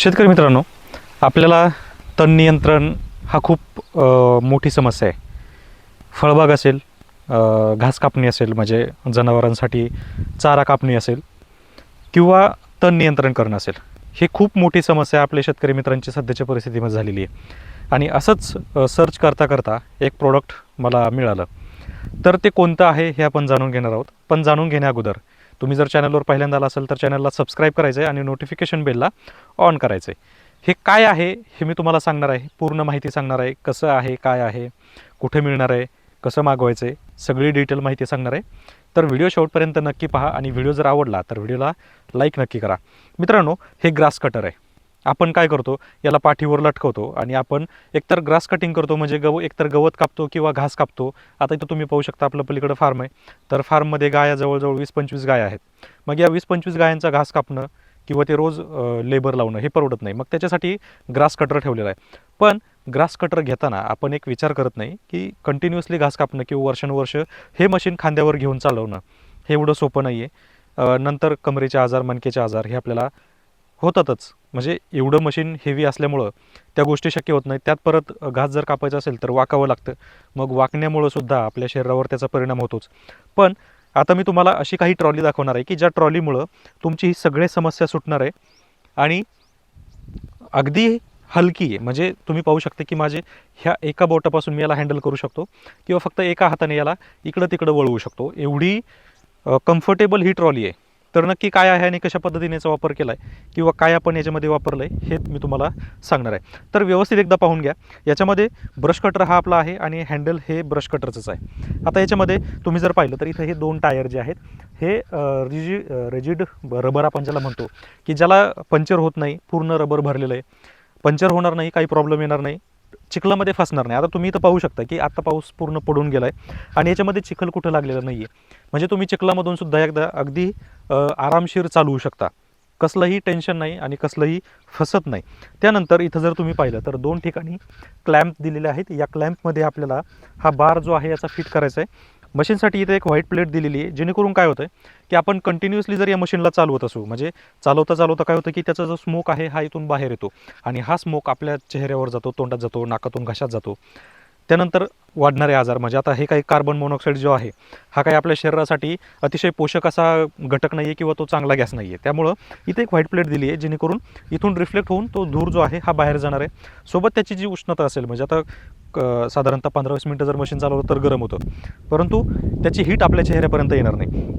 शेतकरी मित्रांनो आपल्याला तण नियंत्रण हा खूप मोठी समस्या आहे. फळबाग असेल घास कापणी असेल म्हणजे जनावरांसाठी चारा कापणी असेल किंवा तण नियंत्रण करणं असेल ही खूप मोठी समस्या आपल्या शेतकरी मित्रांची सध्याच्या परिस्थितीमध्ये झालेली आहे. आणि असंच सर्च करता करता एक प्रोडक्ट मला मिळालं. तर ते कोणतं आहे हे आपण जाणून घेणार आहोत. पण जाणून घेण्या अगोदर तुम्ही जर चॅनलवर पहिल्यांदा आला असेल तर चॅनलला सबस्क्राईब करायचं आहे आणि नोटिफिकेशन बेलला ऑन करायचं आहे हे काय आहे? हे मी तुम्हाला सांगणार आहे. पूर्ण माहिती सांगणार आहे. कसं आहे? काय आहे? कुठे मिळणार आहे? कसं मागवायचं आहे सगळी डिटेल माहिती सांगणार आहे. तर व्हिडिओ शेवटपर्यंत नक्की पहा आणि व्हिडिओ जर आवडला तर व्हिडिओला लाईक नक्की करा. मित्रांनो हे ग्रास कटर आहे. आपण काय करतो याला पाठीवर लटकवतो आणि आपण एकतर ग्रास कटिंग करतो म्हणजे गव एकतर गवत कापतो किंवा घास कापतो. आता इथं तुम्ही पाहू शकता आपलं पलीकडं फार्म आहे. तर फार्ममध्ये गाया जवळजवळ वीस पंचवीस गाय आहेत. मग या वीस पंचवीस गायांचा घास कापणं किंवा ते रोज लेबर लावणं हे परवडत नाही. मग त्याच्यासाठी ग्रास कटर ठेवलेला आहे. पण ग्रास कटर घेताना आपण एक विचार करत नाही की कंटिन्युअसली घास कापणं किंवा वर्षानुवर्ष हे मशीन खांद्यावर घेऊन चालवणं हे एवढं सोपं नाही आहे नंतर कमरेचे आजार मणकेचे आजार हे आपल्याला होतातच. म्हणजे एवढं मशीन हेवी असल्यामुळं त्या गोष्टी शक्य होत नाही त्यात परत घास जर कापायचा असेल तर वाकावं लागतं. मग वाकण्यामुळं सुद्धा आपल्या शरीरावर त्याचा परिणाम होतोच. पण आता मी तुम्हाला अशी काही ट्रॉली दाखवणार आहे की ज्या ट्रॉलीमुळं तुमची ही सगळे समस्या सुटणार आहे आणि अगदी हलकी आहे. म्हणजे तुम्ही पाहू शकता की माझे ह्या एका बोटापासून मी याला हँडल करू शकतो किंवा फक्त एका हाताने याला इकडं तिकडं वळवू शकतो. एवढी कम्फर्टेबल ही ट्रॉली आहे. तर नक्की काय आहे आणि कशा पद्धतीने याचा वापर केला आहे किंवा काय आपण याच्यामध्ये वापरलं आहे हे मी तुम्हाला सांगणार आहे. तर व्यवस्थित एकदा पाहून घ्या. याच्यामध्ये ब्रश कटर हा आपला आहे आणि हँडल हे ब्रश कटरचंच आहे. आता याच्यामध्ये तुम्ही जर पाहिलं तर इथं हे दोन टायर जे आहेत हे रिजि रेजिड रबर आपण ज्याला म्हणतो की ज्याला पंक्चर होत नाही पूर्ण रबर भरलेलं आहे. पंक्चर होणार नाही काही प्रॉब्लेम येणार नाही. चिखलामध्ये फसणार नाही. आता तुम्ही इथं पाहू शकता की आता पाऊस पूर्ण पडून गेला आहे आणि याच्यामध्ये चिखल कुठं लागलेलं नाही आहे म्हणजे तुम्ही चिखलामधून सुद्धा एकदा अगदी आरामशीर चालवू शकता. कसलंही टेन्शन नाही आणि कसलंही फसत नाही. त्यानंतर इथं जर तुम्ही पाहिलं तर दोन ठिकाणी क्लॅम्प दिलेले आहेत. या क्लॅम्पमध्ये आपल्याला हा बार जो आहे याचा फिट करायचा आहे मशीनसाठी इथे एक व्हाईट प्लेट दिलेली आहे. जेणेकरून काय होतं की आपण कंटिन्युअसली जर या मशीनला चालवत असू म्हणजे चालवता चालवता काय होतं की त्याचा जो स्मोक आहे हा इथून बाहेर येतो. आणि हा स्मोक आपल्या चेहऱ्यावर जातो तोंडात जातो नाकातून घशात जातो. त्यानंतर वाढणारे आजार म्हणजे आता हे काही कार्बन मोनॉक्साईड जो आहे हा काही आपल्या शरीरासाठी अतिशय पोषक असा घटक नाही आहे किंवा तो चांगला गॅस नाही आहे त्यामुळं इथे एक व्हाईट प्लेट दिली आहे जेणेकरून इथून रिफ्लेक्ट होऊन तो धूर जो आहे हा बाहेर जाणार आहे. सोबत त्याची जी उष्णता असेल म्हणजे आता क- साधारणतः पंधरा वीस मिनटं जर मशीन चालवलं तर गरम होतं. परंतु त्याची हीट आपल्या चेहऱ्यापर्यंत येणार नाही.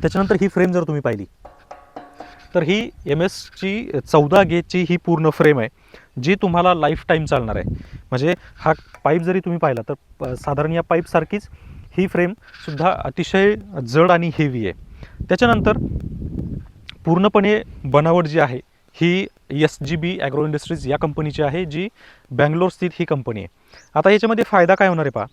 त्याच्यानंतर ही फ्रेम जर तुम्ही पाहिली तर ही एम एसची चौदा गेजची ही पूर्ण फ्रेम आहे जी तुम्हाला लाईफ टाईम चालणार आहे. म्हणजे हा पाईप जरी तुम्ही पाहिला तर प- साधारण या पाईपसारखीच ही फ्रेमसुद्धा अतिशय जड आणि हेवी आहे. त्याच्यानंतर पूर्णपणे बनावट जी आहे ही S G B agro industries या कंपनीची आहे जी बँगलोर स्थित ही कंपनी आहे. आता याच्यामध्ये फायदा काय होणार आहे पहा.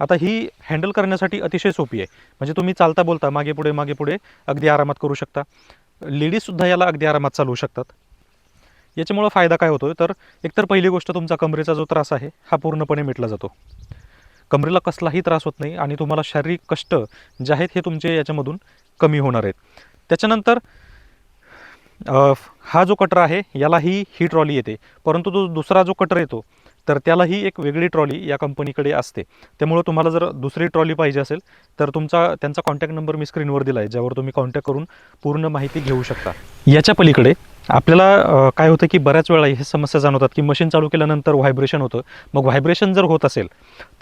आता ही हँडल करण्यासाठी अतिशय सोपी आहे. म्हणजे तुम्ही चालता बोलता मागे पुढे मागे पुढे अगदी आरामात करू शकता. लेडीजसुद्धा याला अगदी आरामात चालवू शकतात. याच्यामुळं फायदा काय होतो तर एकतर पहिली गोष्ट तुमचा कमरेचा जो त्रास आहे हा पूर्णपणे मिटला जातो. कमरेला कसलाही त्रास होत नाही आणि तुम्हाला शारीरिक कष्ट जे आहेत हे तुमचे याच्यामधून कमी होणार आहेत. त्याच्यानंतर हा जो कटर आहे यालाही ही ट्रॉली येते. परंतु तो दुसरा जो कटर येतो तर त्यालाही एक वेगळी ट्रॉली या कंपनीकडे असते. त्यामुळं तुम्हाला जर दुसरी ट्रॉली पाहिजे असेल तर तुमचा त्यांचा कॉन्टॅक्ट नंबर मी स्क्रीनवर दिला आहे ज्यावर तुम्ही कॉन्टॅक्ट करून पूर्ण माहिती घेऊ शकता. याच्या पलीकडे आपल्याला काय होतं की बऱ्याच वेळा हे समस्या जाणवतात की मशीन चालू केल्यानंतर व्हायब्रेशन होतं. मग व्हायब्रेशन जर होत असेल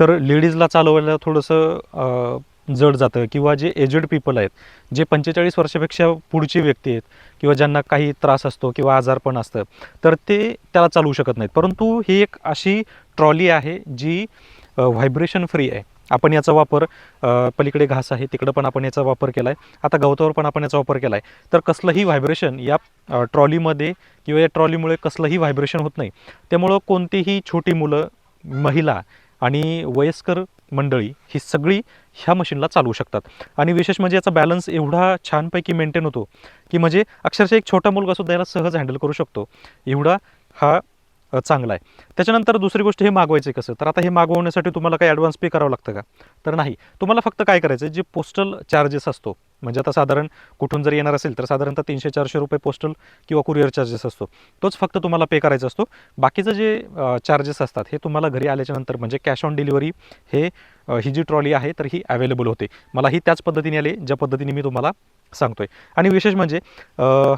तर लेडीजला चालवायला थोडंसं जड जातं किंवा जे एजेड पीपल आहेत जे पंचेचाळीस वर्षापेक्षा पुढची व्यक्ती आहेत किंवा ज्यांना काही त्रास असतो किंवा आजारपण असतं तर ते त्याला चालवू शकत नाहीत. परंतु ही एक अशी ट्रॉली आहे जी व्हायब्रेशन फ्री आहे. आपण याचा वापर पलीकडे घास आहे तिकडं पण आपण याचा वापर केला आहे आता गवतावर पण आपण याचा वापर केला आहे तर कसलंही व्हायब्रेशन या ट्रॉलीमध्ये किंवा या ट्रॉलीमुळे कसलंही व्हायब्रेशन होत नाही. त्यामुळं कोणतीही छोटी मुलं महिला आणि वयस्कर मंडळी ही सगळी ह्या मशीनला चालवू शकतात. आणि विशेष म्हणजे याचा बॅलन्स एवढा छानपैकी मेंटेन होतो की म्हणजे अक्षरशः एक छोटा मुलगा सुद्धा याला सहज हँडल करू शकतो. एवढा हा चांगला आहे. त्याच्यानंतर दुसरी गोष्ट हे मागवायचं कसं? तर आता हे मागवण्यासाठी तुम्हाला काही ॲडव्हान्स पे करावं लागतं का? तर नाही. तुम्हाला फक्त काय करायचं आहे जे पोस्टल चार्जेस असतो म्हणजे आता साधारण कुठून जर येणार असेल तर साधारणतः तीनशे चारशे रुपये पोस्टल किंवा कुरिअर चार्जेस असतो. तोच फक्त तुम्हाला पे करायचा असतो. बाकीचं जे चार्जेस असतात हे तुम्हाला घरी आल्याच्यानंतर म्हणजे कॅश ऑन डिलिव्हरी हे ही जी ट्रॉली आहे तर ही अवेलेबल होते. मला ही त्याच पद्धतीने आली ज्या पद्धतीने मी तुम्हाला सांगतोय. आणि विशेष म्हणजे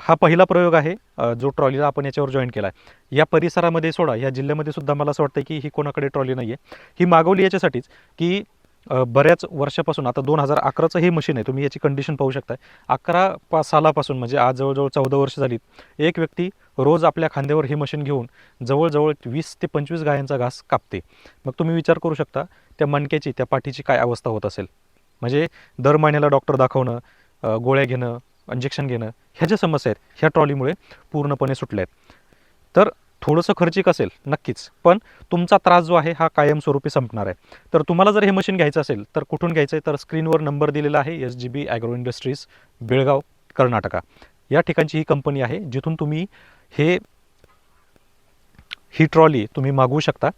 हा पहिला प्रयोग आहे जो ट्रॉलीला आपण याच्यावर जॉईन केला आहे या परिसरामध्ये सोडा या जिल्ह्यामध्ये सुद्धा मला असं वाटतं की ही कोणाकडे ट्रॉली नाही आहे ही मागवली याच्यासाठीच की बऱ्याच वर्षापासून आता दोन हजार अकराचं हे मशीन आहे तुम्ही याची कंडिशन पाहू शकता अकरा पा सालापासून म्हणजे आज जवळजवळ चौदा वर्ष झाली एक व्यक्ती रोज आपल्या खांद्यावर हे मशीन घेऊन जवळजवळ वीस ते पंचवीस गायांचा घास कापते. मग तुम्ही विचार करू शकता त्या मणक्याची त्या पाठीची काय अवस्था होत असेल. म्हणजे दर महिन्याला डॉक्टर दाखवणं गोळ्या घेणं इंजेक्शन घेणं ह्या ज्या समस्या आहेत ह्या ट्रॉलीमुळे पूर्णपणे सुटल्या आहेत. तर थोडंसं खर्चिक असेल नक्कीच. पण तुमचा त्रास जो आहे हा कायमस्वरूपी संपणार आहे. तर तुम्हाला जर हे मशीन घ्यायचं असेल तर कुठून घ्यायचं आहे? तर स्क्रीनवर नंबर दिलेला आहे S G B agro industries Belgaum Karnataka. या ठिकाणची ही कंपनी आहे जिथून तुम्ही हे ही ट्रॉली तुम्ही मागवू शकता.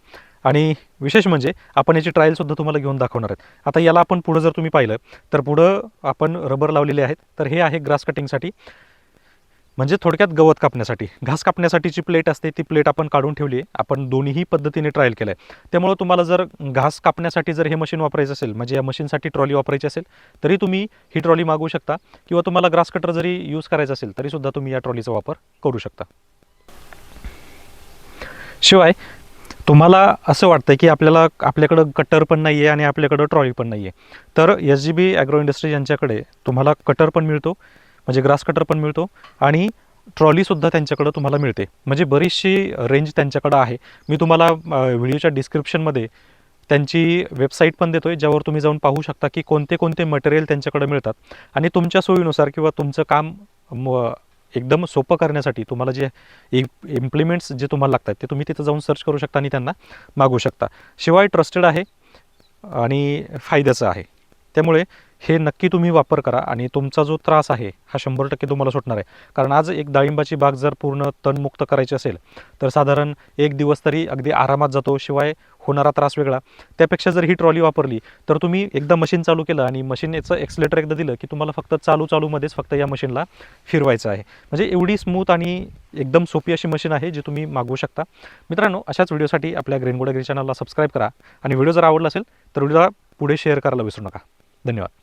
आणि विशेष म्हणजे आपण याची ट्रायलसुद्धा तुम्हाला घेऊन दाखवणार आहेत. आता याला आपण पुढं जर तुम्ही पाहिलं तर पुढं आपण रबर लावलेले आहेत. तर हे आहे ग्रास कटिंगसाठी म्हणजे थोडक्यात गवत कापण्यासाठी. घास कापण्यासाठीची प्लेट असते ती प्लेट आपण काढून ठेवली आहे. आपण दोन्हीही पद्धतीने ट्रायल केलं आहे त्यामुळं तुम्हाला जर घास कापण्यासाठी जर हे मशीन वापरायचं असेल म्हणजे या मशीनसाठी ट्रॉली वापरायची असेल तरी तुम्ही ही ट्रॉली मागवू शकता. किंवा तुम्हाला ग्रास कटर जरी यूज करायचं असेल तरीसुद्धा तुम्ही या ट्रॉलीचा वापर करू शकता. शिवाय तुम्हाला असं वाटतं की आपल्याला आपल्याकडं कटर पण नाही आहे आणि आपल्याकडं ट्रॉली पण नाही आहे तर S G B agro industries यांच्याकडे तुम्हाला कटर पण मिळतो. म्हणजे ग्रास कटर पण मिळतो आणि ट्रॉलीसुद्धा त्यांच्याकडं तुम्हाला मिळते. म्हणजे बरीचशी रेंज त्यांच्याकडं आहे. मी तुम्हाला व्हिडिओच्या डिस्क्रिप्शनमध्ये त्यांची वेबसाईट पण देतो आहे ज्यावर तुम्ही जाऊन पाहू शकता की कोणते कोणते मटेरियल त्यांच्याकडे मिळतात. आणि तुमच्या सोयीनुसार किंवा तुमचं काम म एकदम सोपं करण्यासाठी तुम्हाला जे इम्प्लिमेंट्स जे तुम्हाला लागतात ते तुम्ही तिथं जाऊन सर्च करू शकता आणि त्यांना मागवू शकता. शिवाय ट्रस्टेड आहे आणि फायद्याचं आहे. त्यामुळे हे नक्की तुम्ही वापर करा आणि तुमचा जो त्रास आहे हा शंभर टक्के तुम्हाला सुटणार आहे. कारण आज एक डाळिंबाची बाग जर पूर्ण तणमुक्त करायची असेल तर साधारण एक दिवस तरी अगदी आरामात जातो शिवाय होणारा त्रास वेगळा. त्यापेक्षा जर ही ट्रॉली वापरली तर तुम्ही एकदा मशीन चालू केलं आणि मशीन याचं एक्सलेटर एकदा दिलं की तुम्हाला फक्त चालू चालूमध्येच फक्त या मशीनला फिरवायचं आहे. म्हणजे एवढी स्मूथ आणि एकदम सोपी अशी मशीन आहे जी तुम्ही मागवू शकता. मित्रांनो अशाच व्हिडिओसाठी आपल्या ग्रेनगोड ॲग्री चॅनलला सबस्क्राईब करा. आणि व्हिडिओ जर आवडला असेल तर व्हिडिओला पुढे शेअर करायला विसरू नका. धन्यवाद